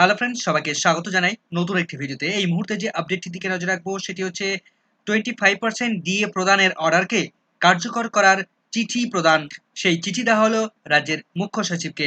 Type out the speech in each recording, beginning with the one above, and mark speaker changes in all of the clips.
Speaker 1: Hello friends সবাইকে স্বাগত জানাই নতুন একটি ভিডিওতে। এই মুহূর্তে যে আপডেটটির দিকে নজর রাখব, সেটি হচ্ছে টোয়েন্টি ফাইভ পার্সেন্ট ডিএ প্রদানের অর্ডারকে কার্যকর করার চিঠি প্রদান। সেই চিঠি দেওয়া হলো রাজ্যের মুখ্য সচিবকে।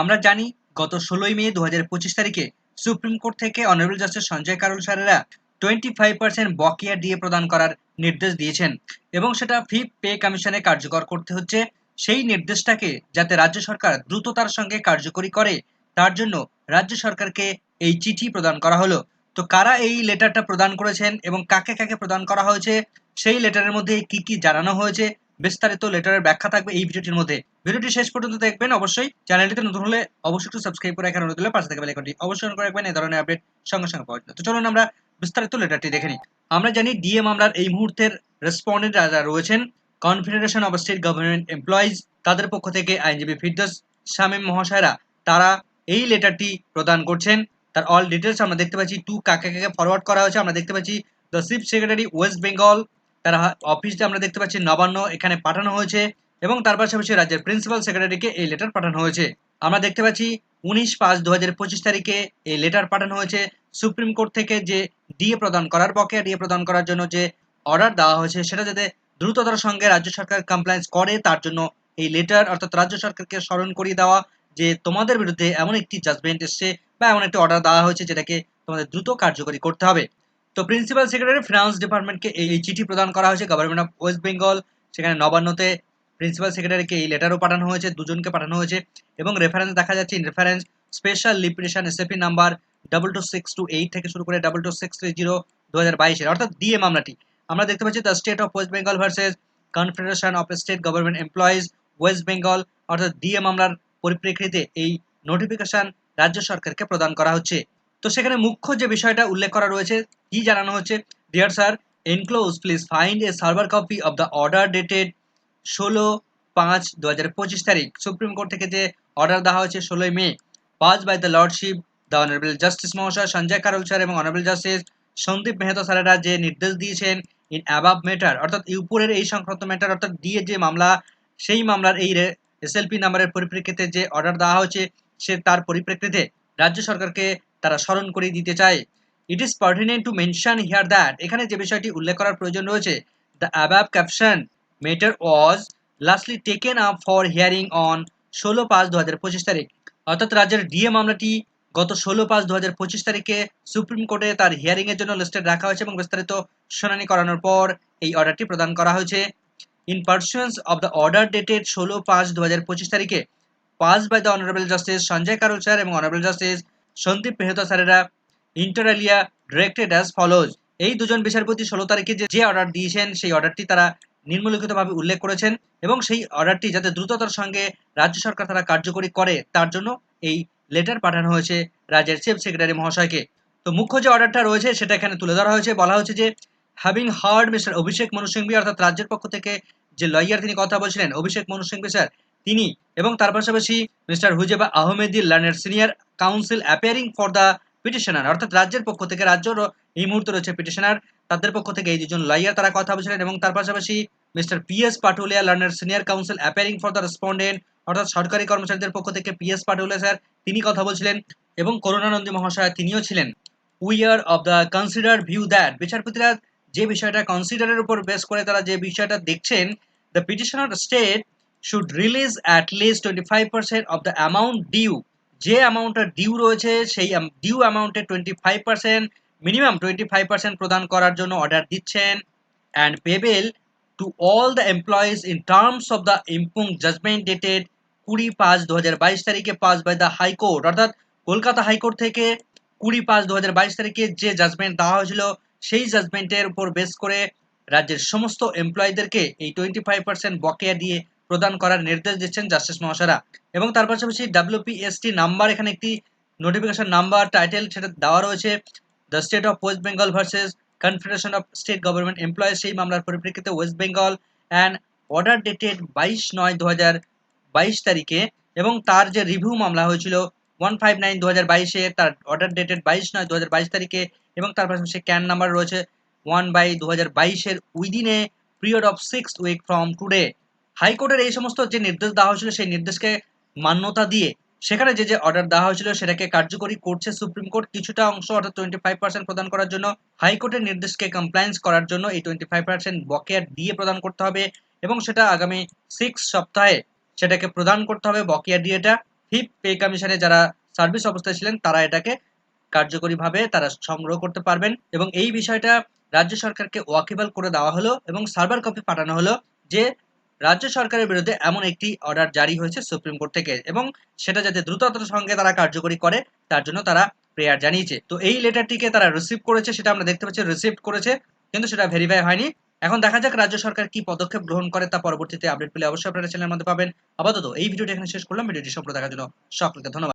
Speaker 1: আমরা জানি, গত ষোলোই মে দু হাজার পঁচিশ তারিখে সুপ্রিম কোর্ট থেকে অনারেবল জাস্টিস সঞ্জয় কারুল স্যারেরা টোয়েন্টি ফাইভ পার্সেন্ট বকেয়া ডিএ প্রদান করার নির্দেশ দিয়েছেন এবং সেটা ফিফ পে কমিশনে কার্যকর করতে হচ্ছে। সেই নির্দেশটাকে যাতে রাজ্য সরকার দ্রুততার সঙ্গে কার্যকরী করে, তার জন্য রাজ্য সরকারকে এই চিঠি প্রদান করা হলো। তো কারা এই লেটারটা প্রদান করেছেন এবং কাকে কাকে প্রদান করা হয়েছে, সেই লেটারের মধ্যে কি কি জানানো হয়েছে, বিস্তারিত লেটারের ব্যাখ্যা থাকবে এই ভিডিওটির মধ্যে। ভিডিওটি শেষ পর্যন্ত দেখবেন, অবশ্যই চ্যানেলটিতে নতুন হলে অবশ্যই একটু সাবস্ক্রাইব করে এখানে দিলে পাশে থেকে বেলাইকনটি অবশ্যই করে রাখবেন, এই ধরনের আপডেট সঙ্গে সঙ্গে জন্য তো চলুন আমরা বিস্তারিত লেটারটি দেখে নিই। আমরা জানি ডিএ মামলার এই মুহূর্তের রেসপন্ডেন্ট যারা রয়েছেন confederation of state government employees তাদের পক্ষ থেকে আইনজীবী ফিরদোস শামীম মহাশয়রা। তারা এই লেটারটি প্রদান করছেন। তার অল ডিটেলস আমরা দেখতে পাচ্ছি। টু কাকে কাকে ফরওয়ার্ড করা হয়েছে আমরা দেখতে পাচ্ছি। The chief secretary West Bengal তার অফিসে আমরা দেখতে পাচ্ছি নবান্ন এখানে পাঠানো হয়েছে এবং তার পাশাপাশি রাজ্যের প্রিন্সিপাল সেক্রেটারিকে এই লেটার পাঠানো হয়েছে। আমরা দেখতে পাচ্ছি উনিশ পাঁচ দু তারিখে এই লেটার পাঠানো হয়েছে। সুপ্রিম কোর্ট থেকে যে ডিএ প্রদান করার বকেয়া ডিএ প্রদান করার জন্য যে অর্ডার দেওয়া হয়েছে, সেটা যাতে দ্রুততার সঙ্গে রাজ্য সরকার কমপ্লায়েন্স করে, তার জন্য এই লেটার অর্থাৎ রাজ্য সরকারকে স্মরণ করিয়ে দেওয়া যে তোমাদের বিরুদ্ধে এমন একটি জাজমেন্ট এসছে বা এমন একটি অর্ডার দেওয়া হয়েছে যেটাকে তোমাদের দ্রুত কার্যকরী করতে হবে। তো প্রিন্সিপাল সেক্রেটারি ফিনান্স ডিপার্টমেন্টকে এই চিঠি প্রদান করা হয়েছে। গভর্নমেন্ট অফ ওয়েস্ট বেঙ্গল সেখানে নবান্নতে প্রিন্সিপাল সেক্রেটারিকে এই লেটারও পাঠানো হয়েছে, দুজনকে পাঠানো হয়েছে এবং রেফারেন্স দেখা যাচ্ছে reference special leave petition SAP number double two six two eight থেকে শুরু করে double two six three zero দু হাজার বাইশের অর্থাৎ ডিএ মামলাটি। আমরা দেখতে পাচ্ছি the state of West Bengal versus confederation of state government employees West Bengal অর্থাৎ ডিএ মামলার পরিপ্রেক্ষিতে এই নোটিফিকেশন রাজ্য সরকারকে প্রদান করা হচ্ছে। তো সেখানে মুখ্য যে বিষয়টা উল্লেখ করা রয়েছে, কি জানানো হচ্ছে? Dear sir enclose please find a server copy of the order dated ষোলো পাঁচ দু হাজার পঁচিশ তারিখ। সুপ্রিম কোর্ট থেকে যে অর্ডার দেওয়া হয়েছে ষোলোই May pass by the lordship the honourable justice মহাশয় সঞ্জয় কারোল স্যার এবং অনারেবল জাস্টিস সন্দীপ মেহতা স্যারেরা যে নির্দেশ দিয়েছেন ইন অ্যাবাব ম্যাটার অর্থাৎ উপরের এই সংক্রান্ত ম্যাটার অর্থাৎ দিয়ে যে মামলা, সেই মামলার এই এসএলপি নাম্বারের পরিপ্রেক্ষিতে যে অর্ডার দেওয়া হয়েছে, সে তার পরিপ্রেক্ষিতে রাজ্য সরকারকে তারা স্মরণ করে দিতে চায়। It is pertinent to mention here that এখানে যে বিষয়টি উল্লেখ করার প্রয়োজন রয়েছে the above caption matter was lastly taken up for hearing on ষোলো পাঁচ দু হাজার পঁচিশ তারিখ। অর্থাৎ রাজ্যের ডিএ মামলাটি গত ষোলো পাঁচ দু হাজার পঁচিশ তারিখে সুপ্রিম কোর্টে তার হিয়ারিংয়ের জন্য লিস্টেড রাখা হয়েছে এবং বিস্তারিত শুনানি করানোর পর এই অর্ডারটি প্রদান করা হয়েছে। In pursuance of the order dated ষোলো পাঁচ দু হাজার পঁচিশ তারিখে pass by the honourable justice Sanjay Karol sir এবং অনারেবল জাস্টিস সন্দীপ মেহতা স্যারেরা ইন্টারালিয়া ডিরেক্টেড অ্যাজ ফলোজ এই দুজন বিচারপতি ষোলো তারিখে যে অর্ডার দিয়েছেন, সেই অর্ডারটি তারা নিম্নলিখিতভাবে উল্লেখ করেছেন এবং সেই অর্ডারটি যাতে দ্রুততার সঙ্গে রাজ্য সরকার তারা কার্যকরী করে, তার জন্য এই লেটার পাঠানো হয়েছে রাজ্যের চিফ সেক্রেটারি মহাশয়কে। তো মুখ্য যে অর্ডারটা রয়েছে, সেটা এখানে তুলে ধরা হয়েছে। বলা হয়েছে যে having heard mister Abhishek Manu Singhvi, অর্থাৎ রাজ্যের পক্ষ থেকে যে লয়ার তিনি কথা বলছিলেন, অভিষেক মনু সিংভি স্যার, তিনি এবং তার পাশাপাশি mister Huzefa Ahmadi লার্নের senior counsel appearing for the petitioner অর্থাৎ রাজ্যের পক্ষ থেকে, রাজ্যর এই মুহূর্তে রয়েছে পিটিশনার তাদের পক্ষ থেকে এই দুজন লয়ার তারা কথা বলছিলেন এবং তার পাশাপাশি mister P S Patwalia লার্নের senior counsel appearing for the respondent অর্থাৎ সরকারি কর্মচারীদের পক্ষ থেকে পি এস পাটুলিয়া স্যার, তিনি কথা বলছিলেন এবং করুণানন্দী মহাশয় তিনিও ছিলেন। We are of the consider view that বিচারপতিরা যে বিষয়টা কনসিডারের উপর বেস করে তারা যে বিষয়টা দেখছেন the petitioner state should release at least twenty five percent of the amount due যে অ্যামাউন্টটা ডিউ রয়েছে, সেই due অ্যামাউন্টে twenty five percent minimum twenty five percent প্রদান করার জন্য অর্ডার দিচ্ছেন and payable to all the employees in terms of the impugned judgment dated কুড়ি পাঁচ দু হাজার বাইশ তারিখে পাস বাই দ্য হাইকোর্ট অর্থাৎ কলকাতা হাইকোর্ট থেকে কুড়ি পাঁচ দু হাজার বাইশ তারিখে যে জাজমেন্ট দেওয়া হয়েছিল সেই জাজমেন্টের উপর বেস করে রাজ্যের সমস্ত এমপ্লয়ীদেরকে এই টোয়েন্টি ফাইভ পার্সেন্ট বকেয়া দিয়ে প্রদান করার নির্দেশ দিচ্ছেন জাস্টিস মহাশয়রা। এবং তার পাশাপাশি ডাব্লিউপিএসটি নাম্বার এখানে একটি নোটিফিকেশন নাম্বার টাইটেল সেটা দেওয়া রয়েছে। The state of West Bengal versus confederation of state government employees সেই মামলার পরিপ্রেক্ষিতে West Bengal and order dated বাইশ নয় দু হাজার বাইশ তারিখে এবং তার যে রিভিউ মামলা হয়েছিল ওয়ান ফাইভ নাইন দু হাজার বাইশে, তার অর্ডার ডেটেড বাইশ নয় দু হাজার বাইশ তারিখে এবং তার পাশাপাশি ক্যান নাম্বার রয়েছে ওয়ান বাই দু হাজার বাইশের within period of six week from today হাইকোর্টের এই সমস্ত যে নির্দেশ দেওয়া হয়েছিল, সেই নির্দেশকে মান্যতা দিয়ে সেখানে যে যে অর্ডার দেওয়া হয়েছিল, সেটাকে কার্যকরী করছে সুপ্রিম কোর্ট কিছুটা অংশ, অর্থাৎ টোয়েন্টি ফাইভ পার্সেন্ট প্রদান করার জন্য হাইকোর্টের নির্দেশকে কমপ্লায়েন্স করার জন্য এই টোয়েন্টি ফাইভ পার্সেন্ট বকেয়া দিয়ে প্রদান করতে হবে এবং সেটা আগামী সিক্স সপ্তাহে সেটাকে প্রদান করতে হবে বকেয়া ডিএটা ফিফ পে কমিশনে যারা সার্ভিস অবস্থায় ছিলেন, তারা এটাকে কার্যকরীভাবে তারা সংগ্রহ করতে পারবেন এবং এই বিষয়টা রাজ্য সরকারকে ওয়াকিবল করে দেওয়া হলো এবং সার্ভার কপি পাঠানো হলো যে রাজ্য সরকারের বিরুদ্ধে এমন একটি অর্ডার জারি হয়েছে সুপ্রিম কোর্ট থেকে এবং সেটা যাতে দ্রুততার সঙ্গে তারা কার্যকরী করে, তার জন্য তারা প্রেয়ার জানিয়েছে। তো এই লেটারটিকে তারা রিসিভ করেছে, সেটা আমরা দেখতে পাচ্ছি রিসিভ করেছে, কিন্তু সেটা ভেরিফাই হয়নি। এখন দেখা যাক রাজ্য সরকার কি পদক্ষেপ গ্রহণ করে তা পরবর্তীতে আপডেট পেলে অবশ্যই আপনারা চ্যানেলের মধ্যে পাবেন। আপাতত এই ভিডিওটি এখানে শেষ করলাম। ভিডিওটি সম্পূর্ণ দেখার জন্য সকলকে ধন্যবাদ।